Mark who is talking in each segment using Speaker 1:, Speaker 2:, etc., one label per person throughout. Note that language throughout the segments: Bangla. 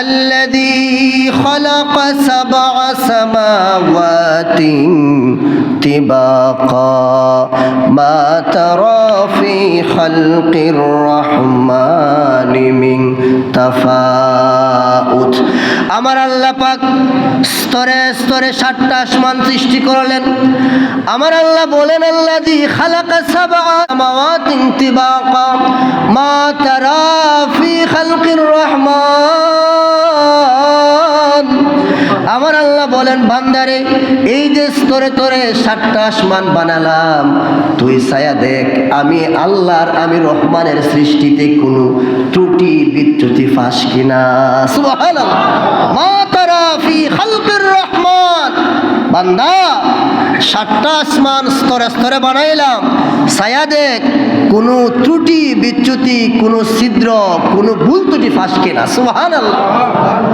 Speaker 1: الذي خلق سبع سماوات طباقا ما ترى في خلق الرحمن من تفاؤت আমার আল্লাহ পাক স্তরে স্তরে সাতটা আসমান সৃষ্টি করলেন। আমার আল্লাহ বলেন আল্লাহ দি খালাকা সাবআ সামাওয়াতিন তিবাকা মা তারা ফি খালকির রহমান। আল্লাহ বলেন, বান্দারে, এই যে স্তরে তোরে সাতটা আসমান বানালাম, তুই ছায়া দেখ, আমি আল্লাহর, আমি রহমানের সৃষ্টিতে কোনো ত্রুটি, বিচ্যুতি ফাঁস কিনা। রহমান। বান্দা, সাতটা আসমান স্তরে স্তরে বানাইলাম, ছায়া দেখ, কোনো ত্রুটি, বিচ্যুতি, কোনো ছিদ্র, কোনো ভুল ত্রুটি ফাঁস কিনা। সুবহানাল্লাহ। হাল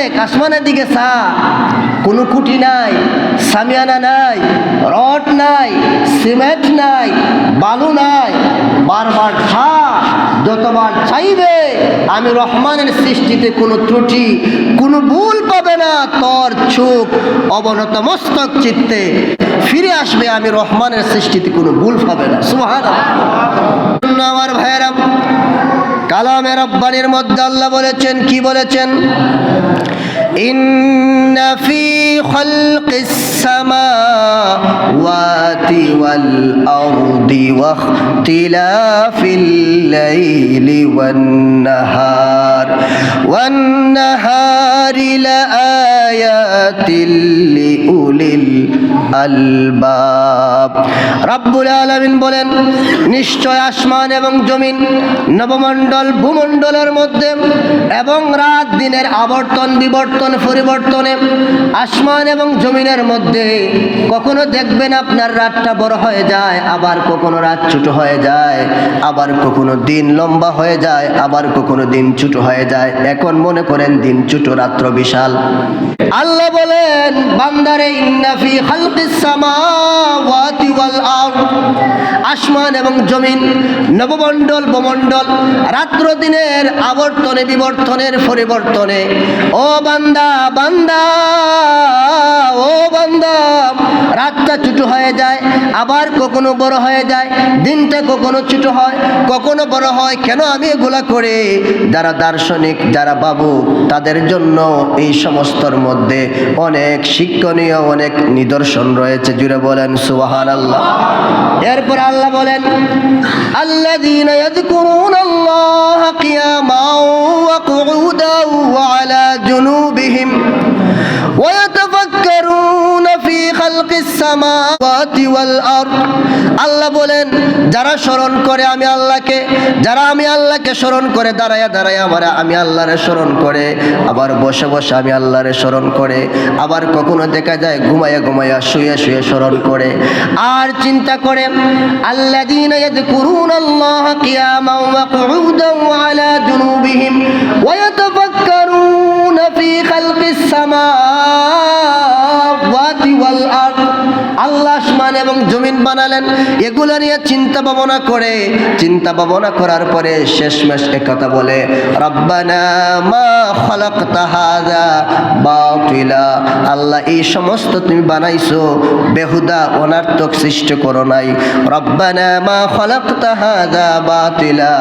Speaker 1: দেখ আসমানের দিকে চা। কোনো কুটি নাই, সামিয়ানা নাই, রড নাই, সিমেন্ট নাই, বালু নাই। বারবার ছা যতবার চাইবে, আমি রহমানের সৃষ্টিতে কোনো ত্রুটি, কোনো ভুল পাবে না। তোর চোখ অবনত মস্তক চিত্তে ফিরে আসবে, আমি রহমানের সৃষ্টিতে কোনো ভুল পাবে না। সুহান আমার ভাইয়েরাম কালামের রব্বানির মধ্যে আল্লাহ বলেছেন, কি বলেছেন? إن في خلق السماوات والأرض واختلاف الليل والنهار والنهار لآيات لأولي الألباب. রব্বুল আলামিন বলেন, নিশ্চয় আসমান এবং জমিন নবমণ্ডল ভূমণ্ডলের মধ্যে এবং রাত দিনের আবর্তন, বিবর্তন, পরিবর্তনে আসমান এবং জমিনের মধ্যে। কখনো দেখবেন আপনার রাতটা বড় হয়ে যায়, আবার কখনো রাত ছোট হয়ে যায়, আবার কখনো দিন লম্বা হয়ে যায়, আবার কখনো দিন ছোট হয়ে যায়। এখন মনে করেন দিন ছোট, রাত্র বিশাল। আল্লাহ বলেন, বান্দারে ইন্নাফি হালকিস আসমান এবং জমিন, নবমণ্ডল বমণ্ডল রাত্র দিনের আবর্তনে, বিবর্তনের পরিবর্তনে। ও বান্দা বান্দা, ও বান্দা, রাতটা ছুটু হয়ে যায় আবার কখনো বড় হয়ে যায় দিনটা কখনো ছোট হয় কখনো বড় হয় কেন আমি এগুলা করে যারা দার্শনিক যারা বাবু তাদের জন্য এই সমস্তর মধ্যে অনেক শিক্ষণীয় অনেক নিদর্শন রয়েছে জুড়ে বলেন সুবাহান আল্লাহ এরপর আল্লাহ বলেন الذين يذكرون الله قياما وقعودا وعلى جنوبهم আল্লাহ বলেন যারা স্মরণ করে আমি আল্লাহকে যারা আমি আল্লাহকে স্মরণ করে দাঁড়ায়া দাঁড়ায়া আমার আমি আল্লাহরে স্মরণ করে আবার বসে বসে আমি আল্লাহরে স্মরণ করে আবার কখনো দেখা যায় ঘুমাইয়া ঘুমাইয়া শুয়ে শুয়ে স্মরণ করে আর চিন্তা করে আল্লাহ দিন يذكرون الله قياما وقعودا وعلى جنوبهم ويتفكرون في خلق السماوات আসমান এবং জমিন বানালেন। এগুলো নিয়ে চিন্তা ভাবনা করে। চিন্তা ভাবনা করার পরে শেষমেশ কথা বলে, রব্বানা মা বাতিলা। আল্লাহ, এই সমস্ত তুমি বানাইছো, বেহুদা, অনার্থক সৃষ্টি করো নাই। রব্বানা মা বাতিলা,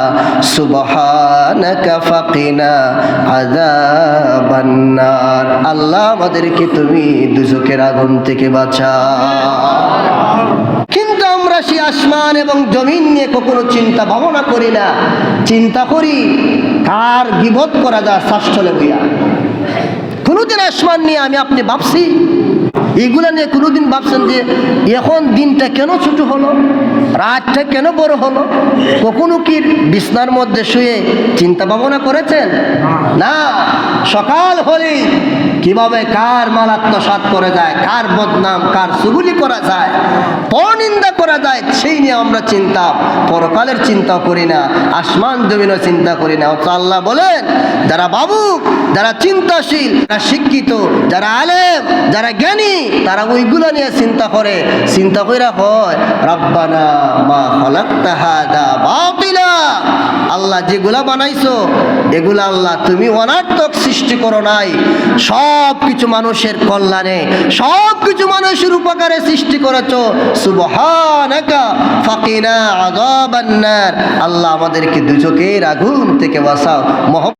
Speaker 1: সুবহানাকা ফাকিনা আল্লাহ, আমাদেরকে তুমি দুজকের আগুন থেকে বাঁচাও। কিন্তু আসমান এবং জমিন নিয়ে কখনো চিন্তা ভাবনা করি না। চিন্তা করি কার গিবত করা যায় শ্বাসলে বইয়া কোনোদিন আসমান নিয়ে আমি আপনি ভাবছি এগুলা নিয়ে কোনোদিন ভাবছেন যে এখন দিনটা কেন ছোট হলো? রাতটা কেন বড় হলো? কখনো কি বিছনার মধ্যে শুয়ে চিন্তা ভাবনা করেছেন? না, সকাল হলেই কীভাবে কার মাল আত্মসাত করা যায়, কার বদনাম, কার সুগুলি করা যায় পরনিন্দা করা যায়, সেই নিয়ে আমরা চিন্তা, পরকালের চিন্তা করি না, আসমান জমিনও চিন্তা করি না। আল্লাহ বলেন, যারা বাবু যারা চিন্তাশীল, যারা শিক্ষিত, যারা আলেম, যারা জ্ঞানী তারা ওইগুলো নিয়ে চিন্তা করে। চিন্তা কইরা হয় রব্বানা মা হলাক্তা হাদা বাতিলা। আল্লাহ যেগুলা বানাইছো, এগুলা আল্লাহ তুমি অনার্থক সৃষ্টি করো নাই। সব কিছু মানুষের কল্যাণে সব কিছু মানুষের উপকারে সৃষ্টি করেছ। সুবহানাকা, ফাকিনা আযাবান্নার আল্লাহ আমাদেরকে দুচোখের আগুন থেকে বাঁচাও। মহ